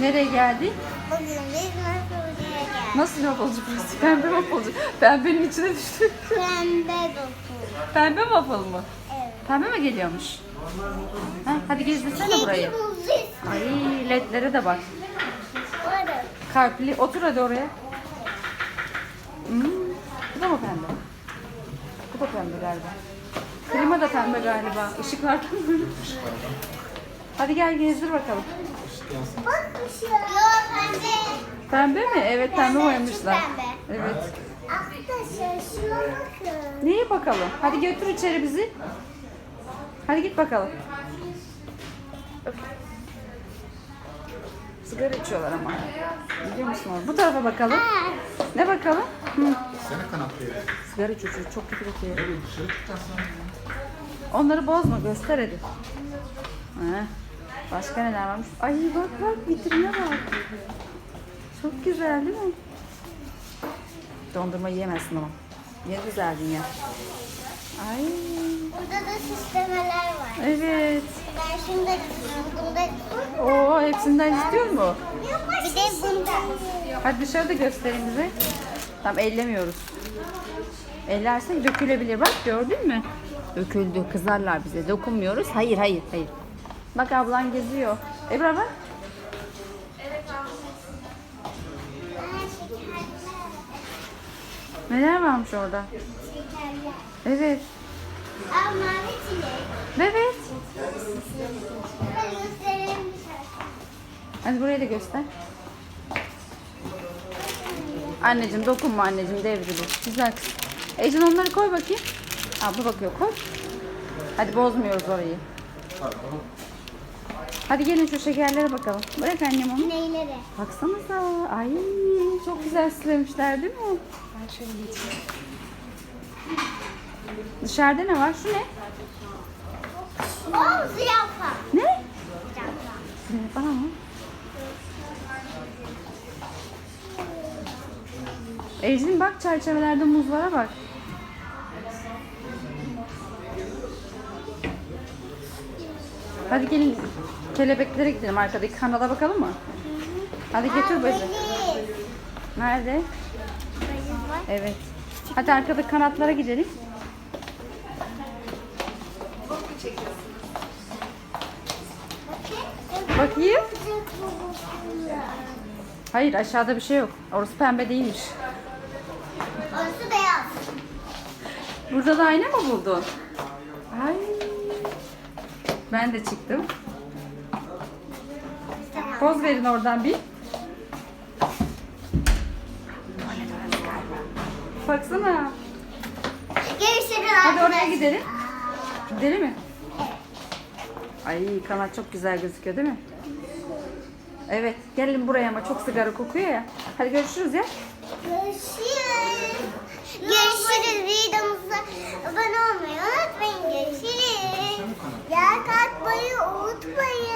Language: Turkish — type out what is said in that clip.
Nereye geldik? Bugün biz Mapulcu'ya geldik. Nasıl wafflecı burası? Pembe wafflecı. Pembenin içine düştük. Pembe dokuz. Pembe waffle mı? Evet. Pembe mi geliyormuş? Ha, hadi gezdirsene burayı. Kedi. Ay ledlere de bak. Orada. Kalpli. Otur hadi oraya. Hmm, bu da mı pembe? Bu da pembe galiba. Klima da pembe galiba. Işıklardan böyle. Hadi gel gezdir bakalım. Şey. Yok pembe. Pembe mi? Evet pembe Pembe, boyamışlar. pembe. Evet. Arkadaşlar şuna bakın. Neye bakalım? Hadi götür içeri bizi. Hadi git bakalım. Sigara içiyorlar ama. Biliyor musun onu? Bu tarafa bakalım. Ne bakalım? Hı. Seni kanatlıyorum. Sigara içiyor. Çok kötü kokuyor. Çıkacaksın. Onları bozma. Göster hadi. Ha. Başka neler varmış? Ay bak bak vitrine bak. Çok güzel değil mi? Dondurma yiyemezsin ama. Ye güzeldin ya. Ay Burada da süslemeler var. evet. Ben şunu da istiyorum. Bunu da Oo hepsinden istiyor mu? Bir de bundan. Hadi dışarıda göstereyim bize. Tam ellemiyoruz. Ellersek dökülebilir. Bak gördün mü? Döküldü. Kızarlar bize. Dokunmuyoruz. Hayır hayır hayır. Bak ablan geziyor. Ebra bak. Neler varmış orada? Şekerler. Evet. Aa mavi çilek. Evet. Göstereyim dışarı. Hadi burayı da göster. Anneciğim dokunma anneciğim devrilir. Güzel kız. Ecin onları koy bakayım. Abla bakıyor koy. Hadi bozmuyoruz orayı. Hadi gelin şu şekerlere bakalım. Bırak annem onu. Neyleri? Baksanıza. Ay çok güzel süslemişler değil mi? Dışarıda ne var? Şu ne? O zürafa. Ne? Zürafa. Bana mı? Ecrin bak çerçevelerde muzlara bak. Hadi gelin kelebeklere gidelim arkadaki kanala bakalım mı? Hadi getir. Valiz. Nerede? Evet. Hadi arkadaki kanatlara gidelim. Bakayım. Hayır aşağıda bir şey yok. Orası pembe değilmiş. Orası beyaz. Burada da ayna mı buldun? Ay. Ben de çıktım. Poz verin oradan bir. Baksana. Görüşürüz Hadi oraya gidelim. Gidelim mi? Ay kanat çok güzel gözüküyor değil mi? Evet. Gelin buraya ama çok sigara kokuyor ya. Hadi görüşürüz ya. Görüşürüz. Görüşürüz. Videomuza abone olmayı unutmayın. Görüşürüz. Yer katmayı unutmayın.